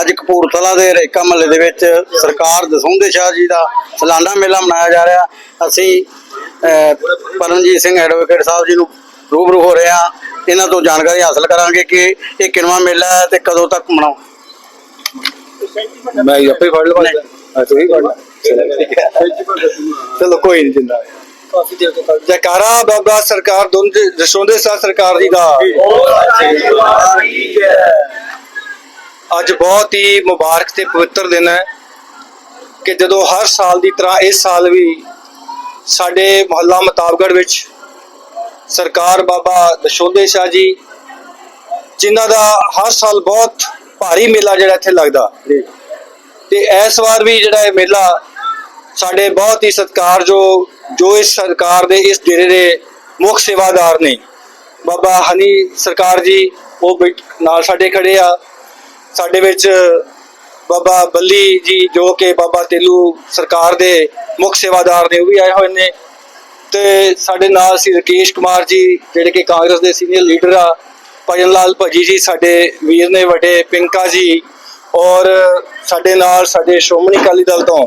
ਅੱਜ ਕਪੂਰਥਲਾ ਦੇ ਰੇਕਾ ਮਹੱਲੇ ਦੇ ਵਿੱਚ ਸਰਕਾਰ ਦਸੌਂਦੇ ਸ਼ਾਹ ਜੀ ਦਾ ਸਾਲਾਨਾ ਮੇਲਾ ਮਨਾਇਆ ਜਾ ਰਿਹਾ। ਅਸੀਂ ਪਰਮਜੀਤ ਸਿੰਘ ਐਡਵੋਕੇਟ ਸਾਹਿਬ ਜੀ ਨੂੰ ਰੂਬਰੂ ਹੋ ਰਹੇ ਹਾਂ। ਇਹਨਾਂ ਤੋਂ ਜਾਣਕਾਰੀ ਹਾਸਲ ਕਰਾਂਗੇ ਕਿ ਇਹ ਕਿੰਨਵਾਂ ਮੇਲਾ ਹੈ ਤੇ ਕਦੋਂ ਤੱਕ ਮਨਾਓ ਮੈਂ ਆਪੇ ਫੜ ਲਵਾਂ ਹਾਂ ਤੁਸੀਂ ਫੜ ਚਲੋ ਕੋਈ ਨਹੀਂ ਜਿੰਦਾ। ਕਾਫੀ ਦੇਰ ਤੋਂ ਕਰ ਜੈਕਾਰਾ ਬਾਬਾ ਸਰਕਾਰ ਦੋਨ ਦਸੋਂਦੇ ਸਾਹ ਸਰਕਾਰ ਜੀ ਦਾ। ਅੱਜ ਬਹੁਤ ਹੀ ਮੁਬਾਰਕ ਤੇ ਪਵਿੱਤਰ ਦਿਨ ਹੈ ਕਿ ਜਦੋਂ ਹਰ ਸਾਲ ਦੀ ਤਰ੍ਹਾਂ ਇਸ ਸਾਲ ਵੀ ਸਾਡੇ ਮੁਹੱਲਾ ਮਤਾਬਗੜ ਵਿੱਚ ਸਰਕਾਰ ਬਾਬਾ ਦਸ਼ੋਦੇ ਸ਼ਾਹ ਜੀ ਜਿਨ੍ਹਾਂ ਦਾ ਹਰ ਸਾਲ ਬਹੁਤ ਭਾਰੀ ਮੇਲਾ ਜਿਹੜਾ ਇੱਥੇ ਲੱਗਦਾ। ਤੇ ਇਸ ਵਾਰ ਵੀ ਜਿਹੜਾ ਇਹ ਮੇਲਾ ਸਾਡੇ ਬਹੁਤ ਹੀ ਸਤਿਕਾਰਯੋਗ ਜੋ ਇਸ ਸਰਕਾਰ ਦੇ ਇਸ ਡੇਰੇ ਦੇ ਮੁੱਖ ਸੇਵਾਦਾਰ ਨੇ। ਬਾਬਾ ਹਨੀ ਸਰਕਾਰ ਜੀ ਉਹ ਨਾਲ ਸਾਡੇ ਖੜੇ ਆ। ਸਾਡੇ ਵਿੱਚ ਬਾਬਾ ਬੱਲੀ ਜੀ ਜੋ ਕਿ ਬਾਬਾ ਤੇਲੂ ਸਰਕਾਰ ਦੇ ਮੁੱਖ ਸੇਵਾਦਾਰ ਨੇ ਉਹ ਵੀ ਆਏ ਹੋਏ ਨੇ। ਤੇ ਸਾਡੇ ਨਾਲ ਸੀ ਰਕੇਸ਼ ਕੁਮਾਰ ਜੀ ਜਿਹੜੇ ਕਿ ਕਾਂਗਰਸ ਦੇ ਸੀਨੀਅਰ ਲੀਡਰ ਆ। ਭਜਨ ਲਾਲ ਭੱਜੀ ਜੀ ਸਾਡੇ ਵੀਰ ਨੇ ਵੱਡੇ ਪਿੰਕਾ ਜੀ ਔਰ ਸਾਡੇ ਨਾਲ ਸਾਡੇ ਸ਼੍ਰੋਮਣੀ ਅਕਾਲੀ ਦਲ ਤੋਂ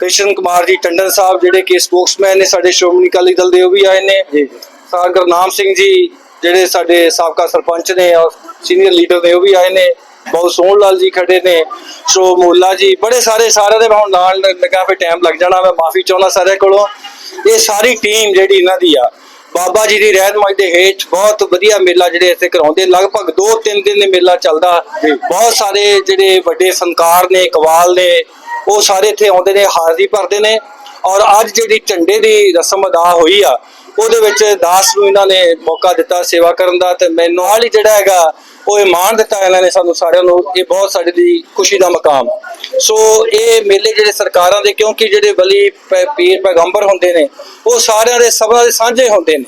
ਕ੍ਰਿਸ਼ਨ ਕੁਮਾਰ ਜੀ ਟੰਡਨ ਸਾਹਿਬ ਜਿਹੜੇ ਕਿ ਸਪੋਕਸਮੈਨ ਨੇ ਸਾਡੇ ਸ਼੍ਰੋਮਣੀ ਅਕਾਲੀ ਦਲ ਦੇ ਉਹ ਵੀ ਆਏ ਨੇ। ਜੀ ਸਰ ਗੁਰਨਾਮ ਸਿੰਘ ਜੀ ਜਿਹੜੇ ਸਾਡੇ ਸਾਬਕਾ ਸਰਪੰਚ ਨੇ ਔਰ ਸੀਨੀਅਰ ਲੀਡਰ ਨੇ ਉਹ ਵੀ ਆਏ ਨੇ। ਬਹੁਤ ਸੋਹਣ ਲਾਲ ਜੀ ਖੜੇ ਨੇ। ਸੋ ਮੋਲਾ ਜੀ ਬੜੇ ਸਾਰੇ ਸਾਰਿਆਂ ਦੇ ਹੁਣ ਨਾਲ ਲੱਗਾ ਫੇ ਟਾਈਮ ਲੱਗ ਜਾਣਾ ਮੈਂ ਮਾਫੀ ਚਾਹੁੰਦਾ ਸਾਰਿਆਂ ਕੋਲੋਂ। ਇਹ ਸਾਰੀ ਟੀਮ ਜਿਹੜੀ ਇਹਨਾਂ ਦੀ ਆ ਬਾਬਾ ਜੀ ਦੀ ਰਹਿਨਮਾਈ ਦੇ ਹੇਠ ਬਹੁਤ ਵਧੀਆ ਮੇਲਾ ਜਿਹੜੇ ਇੱਥੇ ਕਰਾਉਂਦੇ ਲਗਭਗ 2-3 ਦਿਨ ਇਹ ਮੇਲਾ ਚੱਲਦਾ। ਬਹੁਤ ਸਾਰੇ ਜਿਹੜੇ ਵੱਡੇ ਫਨਕਾਰ ਨੇ ਕਵਾਲ ਨੇ ਉਹ ਸਾਰੇ ਇੱਥੇ ਆਉਂਦੇ ਨੇ ਹਾਜ਼ਰੀ ਭਰਦੇ ਨੇ। ਔਰ ਅੱਜ ਜਿਹੜੀ ਝੰਡੇ ਦੀ ਰਸਮ ਅਦਾ ਹੋਈ ਆ ਉਹਦੇ ਵਿੱਚ ਦਾਸ ਨੂੰ ਇਹਨਾਂ ਨੇ ਮੌਕਾ ਦਿੱਤਾ ਸੇਵਾ ਕਰਨ ਦਾ ਤੇ ਮੈਨੂੰ ਨਾਲ ਹੀ ਜਿਹੜਾ ਹੈਗਾ ਉਹ ਇਹ ਮਾਣ ਦਿੱਤਾ ਇਹਨਾਂ ਨੇ ਸਾਨੂੰ ਸਾਰਿਆਂ ਨੂੰ, ਇਹ ਬਹੁਤ ਸਾਡੇ ਦੀ ਖੁਸ਼ੀ ਦਾ ਮਕਾਮ। ਸੋ ਇਹ ਮੇਲੇ ਜਿਹੜੇ ਸਰਕਾਰਾਂ ਦੇ, ਕਿਉਂਕਿ ਜਿਹੜੇ ਬਲੀ ਪੈ- ਪੀਰ ਪੈਗੰਬਰ ਹੁੰਦੇ ਨੇ, ਉਹ ਸਾਰਿਆਂ ਦੇ ਸਭਨਾਂ ਦੇ ਸਾਂਝੇ ਹੁੰਦੇ ਨੇ।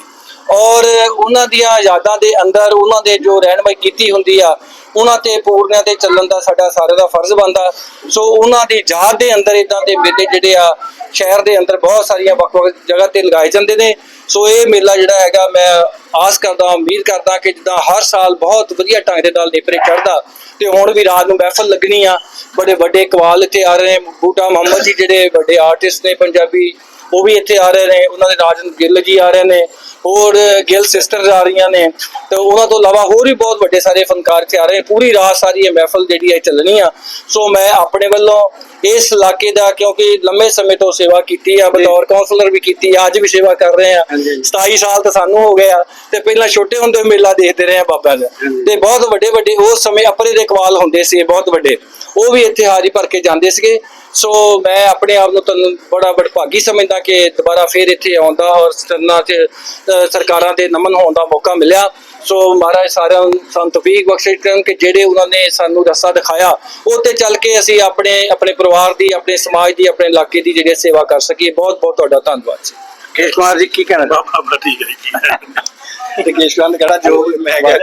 ਔਰ ਉਹਨਾਂ ਦੀਆਂ ਯਾਦਾਂ ਦੇ ਅੰਦਰ, ਉਹਨਾਂ ਦੇ ਜੋ ਰਹਿਨਮਾਈ ਕੀਤੀ ਹੁੰਦੀ ਆ ਉਹਨਾਂ ਤੇ ਪੂਰਨਿਆਂ ਤੇ ਚੱਲਣ ਦਾ ਸਾਡਾ ਸਾਰਿਆਂ ਦਾ ਫਰਜ਼ ਬਣਦਾ। ਸੋ ਉਹਨਾਂ ਦੀ ਯਾਦ ਦੇ ਅੰਦਰ ਇਦਾਂ ਦੇ ਮੇਲੇ ਜਿਹੜੇ ਆ, ਸ਼ਹਿਰ ਦੇ ਅੰਦਰ ਬਹੁਤ ਸਾਰੀਆਂ ਵੱਖ-ਵੱਖ ਜਗ੍ਹਾ ਤੇ ਲਗਾਏ ਜਾਂਦੇ ਨੇ। ਸੋ ਇਹ ਮੇਲਾ ਜਿਹੜਾ ਹੈਗਾ, ਮੈਂ ਆਸ ਕਰਦਾ, ਉਮੀਦ ਕਰਦਾ ਕਿ ਜਿੱਦਾਂ ਹਰ ਸਾਲ ਬਹੁਤ ਵਧੀਆ ਢੰਗ ਦੇ ਨਾਲ ਨੇਪਰੇ ਚੜਦਾ ਤੇ ਹੁਣ ਵੀ ਰਾਤ ਨੂੰ ਮਹਿਫਲ ਲੱਗਣੀ ਆ। ਬੜੇ ਵੱਡੇ ਕਵਾਲ ਇੱਥੇ ਆ ਰਹੇ ਨੇ। ਬੂਟਾ ਮੁਹੰਮਦ ਜੀ ਜਿਹੜੇ ਵੱਡੇ ਆਰਟਿਸਟ ਨੇ, ਪੰਜਾਬੀ ਉਹ ਵੀ ਇੱਥੇ ਆ ਰਹੇ ਨੇ, ਉਹਨਾਂ ਦੇ ਰਾਜਨ ਗਿੱਲ ਜੀ ਆ ਰਹੇ ਨੇ, ਹੋਰ ਗਿੱਲ ਸਿਸਟਰਸ ਆ ਰਹੀਆਂ ਨੇ, ਤੇ ਉਹਨਾਂ ਤੋਂ ਇਲਾਵਾ ਹੋਰ ਵੀ ਬਹੁਤ ਵੱਡੇ ਸਾਰੇ ਫਨਕਾਰ ਇੱਥੇ ਆ ਰਹੇ ਨੇ, ਪੂਰੀ ਰਾਤ ਸਾਰੀ ਇਹ ਮਹਿਫਲ ਜਿਹੜੀ ਹੈ ਚੱਲਣੀ ਆ। ਸੋ ਮੈਂ ਆਪਣੇ ਵੱਲੋਂ ਇਸ ਇਲਾਕੇ ਦਾ ਕਿਉਂਕਿ ਲੰਮੇ ਸਮੇਂ ਤੋਂ ਸੇਵਾ ਕੀਤੀ ਆ ਬਤੌਰ ਕਾਉਂਸਲਰ ਵੀ ਕੀਤੀ ਆ ਅੱਜ ਵੀ ਸੇਵਾ ਕਰ ਰਹੇ ਆ। ਹਾਂਜੀ। 27 ਸਾਲ ਤਾਂ ਸਾਨੂੰ ਹੋ ਗਏ ਆ ਤੇ ਪਹਿਲਾਂ ਛੋਟੇ ਹੁੰਦੇ ਮੇਲਾ ਦੇਖਦੇ ਰਹੇ ਆ ਬਾਬਾ ਦਾ ਤੇ ਬਹੁਤ ਵੱਡੇ ਵੱਡੇ ਉਸ ਸਮੇਂ ਅਪਰੇ ਦੇ ਕਵਾਲ ਹੁੰਦੇ ਸੀ ਬਹੁਤ ਵੱਡੇ। ਉਹ ਵੀ ਇੱਥੇ ਹਾਜ਼ਰੀ ਭਰ ਕੇ ਜਾਂਦੇ ਸੀਗੇ। ਸੋ ਮੈਂ ਆਪਣੇ ਆਪ ਨੂੰ ਤੁਹਾਨੂੰ ਬੜਾ ਬੜਭਾਗੀ ਸਮਝਦਾ ਕਿ ਦੁਬਾਰਾ ਫੇਰ ਇੱਥੇ ਆਉਂਦਾ ਔਰ ਸਰਨਾ ਅ, ਸਰਕਾਰਾਂ ਦੇ ਨਮਨ ਹੋਣ ਦਾ ਮੌਕਾ ਮਿਲਿਆ। ਸੋ ਮਹਾਰਾਜ ਸਾਰਿਆਂ ਨੂੰ ਸਾਨੂੰ ਤੌਫੀਕ ਬਖਸ਼ੇ ਕਰਨ ਕਿ ਜਿਹੜੇ ਉਹਨਾਂ ਨੇ ਸਾਨੂੰ ਰਸਤਾ ਦਿਖਾਇਆ ਉਹ ਤੇ ਚੱਲ ਕੇ ਅਸੀਂ ਆਪਣੇ ਆਪਣੇ ਪਰਿਵਾਰ ਦੀ ਆਪਣੇ ਸਮਾਜ ਦੀ ਆਪਣੇ ਇਲਾਕੇ ਦੀ ਜਿਹੜੀ ਸੇਵਾ ਕਰ ਸਕੀਏ। ਬਹੁਤ ਬਹੁਤ ਤੁਹਾਡਾ ਧੰਨਵਾਦ ਜੀ। ਕੇਸ਼ ਕੁਮਾਰ ਜੀ ਕੀ ਕਹਿਣਾ? ਆਪਣਾ ਠੀਕ ਹੈ ਜੀ। ਤੇ ਕੇਸ਼ਵੰਤ ਕਹੜਾ ਜੋ ਮੈਂ ਕਹਿ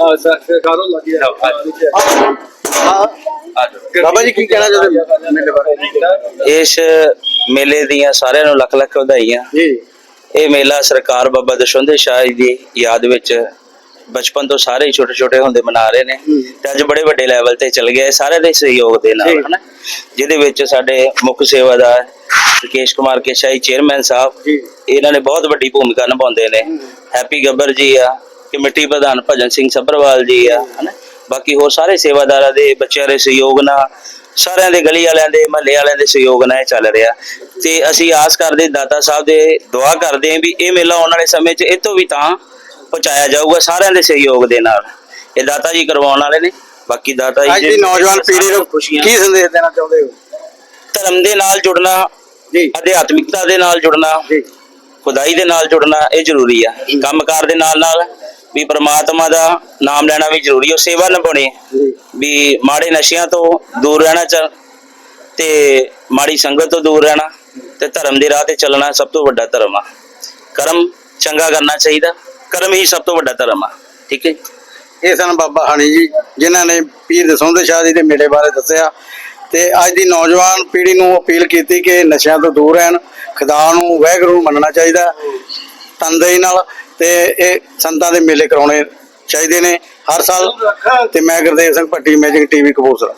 ਆ ਸਰਕਾਰੋਂ ਲੱਗੀ ਬਾਬਾ ਜੀ ਕੀ ਕਹਿਣਾ ਚਾਹੋਗੇ ਮੇਲੇ ਬਾਰੇ ਇਸ ਮੇਲੇ ਦੀਆਂ ਸਾਰਿਆਂ ਨੂੰ ਲੱਖ ਲੱਖ ਵਧਾਈਆਂ। ਜੀ। ਇਹ ਮੇਲਾ ਸਰਕਾਰ ਬਾਬਾ ਦਸ਼ਵੰਦ ਸ਼ਾਹ ਜੀ ਦੀ ਯਾਦ ਵਿੱਚ ਬਚਪਨ ਤੋਂ ਸਾਰੇ ਛੋਟੇ ਛੋਟੇ ਹੁੰਦੇ ਮਨਾ ਰਹੇ ਨੇ। ਤੇ ਅੱਜ ਬੜੇ ਵੱਡੇ ਲੈਵਲ ਤੇ ਚੱਲ ਗਿਆ। ਇਹ ਸਾਰਿਆਂ ਦੇ ਸਹਿਯੋਗ ਦੇ ਨਾਲ। ਹਨਾ? ਜਿਹਦੇ ਵਿੱਚ ਸਾਡੇ ਮੁੱਖ ਸੇਵਾਦਾਰ ਰਕੇਸ਼ ਕੁਮਾਰ ਕੇਸ਼ਾਈ ਚੇਅਰਮੈਨ ਸਾਹਿਬ ਜੀ। ਇਹਨਾਂ ਨੇ ਬਹੁਤ ਵੱਡੀ ਭੂਮਿਕਾ ਨਿਭਾਉਂਦੇ ਨੇ। ਹੈਪੀ ਗੱਬਰ ਜੀ ਆ ਕਮੇਟੀ ਪ੍ਰਧਾਨ ਭਜਨ ਸਿੰਘ ਸੱਭਰਵਾਲ ਜੀ ਆ ਹਨਾ? ਬਾਕੀ ਹੋਰ ਸਾਰੇ ਸੇਵਾਦਾਰਾਂ ਦੇ ਬੱਚਿਆਂ ਦੇ ਸਹਿਯੋਗ ਨਾਲ ਸਾਰਿਆਂ ਦੇ ਗਲੀ ਵਾਲਿਆਂ ਦੇ ਮਹੱਲੇ ਵਾਲਿਆਂ ਦੇ ਸਹਿਯੋਗ ਨਾਲ ਇਹ ਚੱਲ ਰਿਹਾ। ਤੇ ਅਸੀਂ ਆਸ ਕਰਦੇ ਦਾਤਾ ਸਾਹਿਬ ਦੇ ਦੁਆ ਕਰਦੇ ਹਾਂ ਵੀ ਇਹ ਮੇਲਾ ਆਉਣ ਵਾਲੇ ਸਮੇਂ 'ਚ ਇਹ ਤੋਂ ਵੀ ਤਾਂ ਪਹੁੰਚਾਇਆ ਜਾਊਗਾ ਸਾਰਿਆਂ ਦੇ ਸਹਿਯੋਗ ਦੇ ਨਾਲ। ਇਹ ਦਾਤਾ ਜੀ ਕਰਵਾਉਣ ਵਾਲੇ ਨੇ ਬਾਕੀ ਦਾਤਾ ਜੀ ਅੱਜ ਦੀ ਨੌਜਵਾਨ ਪੀੜ੍ਹੀ ਨੂੰ ਖੁਸ਼ੀਆਂ ਕੀ ਸੰਦੇਸ਼ ਦੇਣਾ ਚਾਹੁੰਦੇ ਹੋ? ਧਰਮ ਦੇ ਨਾਲ ਜੁੜਨਾ ਜੀ। ਅਧਿਆਤਮਿਕਤਾ ਦੇ ਨਾਲ ਜੁੜਨਾ ਜੀ। ਖੁਦਾਈ ਦੇ ਨਾਲ ਜੁੜਨਾ ਇਹ ਜ਼ਰੂਰੀ ਆ। ਕੰਮਕਾਰ ਦੇ ਨਾਲ ਨਾਲ ਵੀ ਪ੍ਰਮਾਤਮਾ ਦਾ ਨਾਮ ਲੈਣਾ ਵੀ ਜ਼ਰੂਰੀ ਹੈ ਸੇਵਾ ਨਿਭਾਉਣੀ ਵੀ ਮਾੜੇ ਨਸ਼ਿਆਂ ਤੋਂ ਦੂਰ ਰਹਿਣਾ ਚ, ਤੇ ਮਾੜੀ ਸੰਗਤ ਤੋਂ ਦੂਰ ਰਹਿਣਾ ਤੇ ਧਰਮ ਦੇ ਰਾਹ ਤੇ ਚੱਲਣਾ ਸਭ ਤੋਂ ਵੱਡਾ ਧਰਮ ਆ। ਕਰਮ ਚੰਗਾ ਕਰਨਾ ਚਾਹੀਦਾ, ਕਰਮ ਹੀ ਸਭ ਤੋਂ ਵੱਡਾ ਧਰਮ ਆ, ਠੀਕ ਹੈ ਇਹ ਸਨ ਬਾਬਾ ਹਣੀ ਜੀ, ਜਿਨ੍ਹਾਂ ਨੇ ਪੀਰ ਦਸੌਂਦੇ ਸ਼ਾਹ ਜੀ ਦੇ ਮੇਲੇ ਬਾਰੇ ਦੱਸਿਆ। ਤੇ ਅੱਜ ਦੀ ਨੌਜਵਾਨ ਪੀੜ੍ਹੀ ਨੂੰ ਅਪੀਲ ਕੀਤੀ ਕਿ ਨਸ਼ਿਆਂ ਤੋਂ ਦੂਰ ਰਹਿਣ ਖੁਦਾ ਨੂੰ ਵਾਹਿਗੁਰੂ ਮੰਨਣਾ ਚਾਹੀਦਾ। ਤਨਦੇਹੀ ਨਾਲ ਤੇ ਇਹ ਸੰਤਾਂ ਦੇ ਮੇਲੇ ਕਰਾਉਣੇ ਚਾਹੀਦੇ ਨੇ ਹਰ ਸਾਲ। ਤੇ ਮੈਂ ਗੁਰਦੇਵ ਸਿੰਘ ਭੱਟੀ ਮੈਜਿਕ ਟੀਵੀ ਕਪੂਰਥਲਾ।